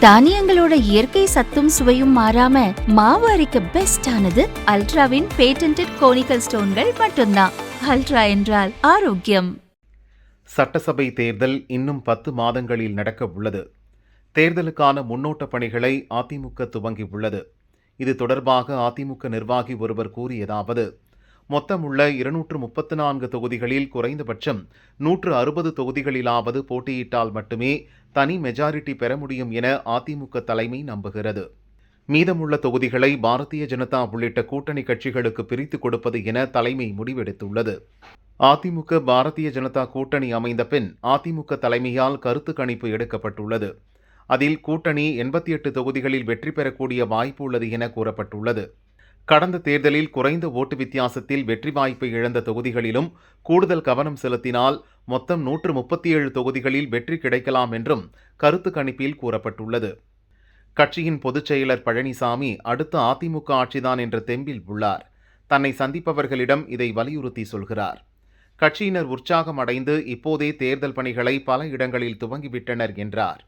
தானியங்களோட இயற்கை சத்தும் சுவையும் மாறாம மாவு அரைக்க பெஸ்ட் ஆனது அல்ட்ராவின் பேட்டன்ட் கோனிக்கல் ஸ்டோன்கள் மட்டும்தான். அல்ட்ரா என்றால் ஆரோக்கியம். சட்டசபை தேர்தல் இன்னும் பத்து மாதங்களில் நடக்க உள்ளது. தேர்தலுக்கான முன்னோட்ட பணிகளை அதிமுக துவங்கியுள்ளது இது தொடர்பாக அதிமுக நிர்வாகி ஒருவர் கூறியதாவது மொத்தமுள்ள இருநூற்று முப்பத்து நான்கு தொகுதிகளில் குறைந்தபட்சம் நூற்று அறுபது தொகுதிகளிலாவது போட்டியிட்டால் மட்டுமே தனி மெஜாரிட்டி பெற முடியும் என அதிமுக தலைமை நம்புகிறது. மீதமுள்ள தொகுதிகளை பாரதிய ஜனதா உள்ளிட்ட கூட்டணி கட்சிகளுக்கு பிரித்து கொடுப்பது என தலைமை முடிவெடுத்துள்ளது. அதிமுக பாரதிய ஜனதா கூட்டணி அமைந்த பின் அதிமுக தலைமையால் கருத்து கணிப்பு எடுக்கப்பட்டுள்ளது. அதில் கூட்டணி எண்பத்தி எட்டு தொகுதிகளில் வெற்றி பெறக்கூடிய வாய்ப்பு உள்ளது என கூறப்பட்டுள்ளது. கடந்த தேர்தலில் குறைந்த ஓட்டு வித்தியாசத்தில் வெற்றி வாய்ப்பை இழந்த தொகுதிகளிலும் கூடுதல் கவனம் செலுத்தினால் மொத்தம் நூற்று முப்பத்தி ஏழு தொகுதிகளில் வெற்றி கிடைக்கலாம் என்றும் கருத்து கணிப்பில் கூறப்பட்டுள்ளது. கட்சியின் பொதுச் செயலர் பழனிசாமி அடுத்த அதிமுக ஆட்சிதான் என்ற தெம்பில் உள்ளார். தன்னை சந்திப்பவர்களிடம் இதை வலியுறுத்தி சொல்கிறார். கட்சியினர் உற்சாகம் அடைந்து இப்போதே தேர்தல் பணிகளை பல இடங்களில் துவங்கிவிட்டனர் என்றார்.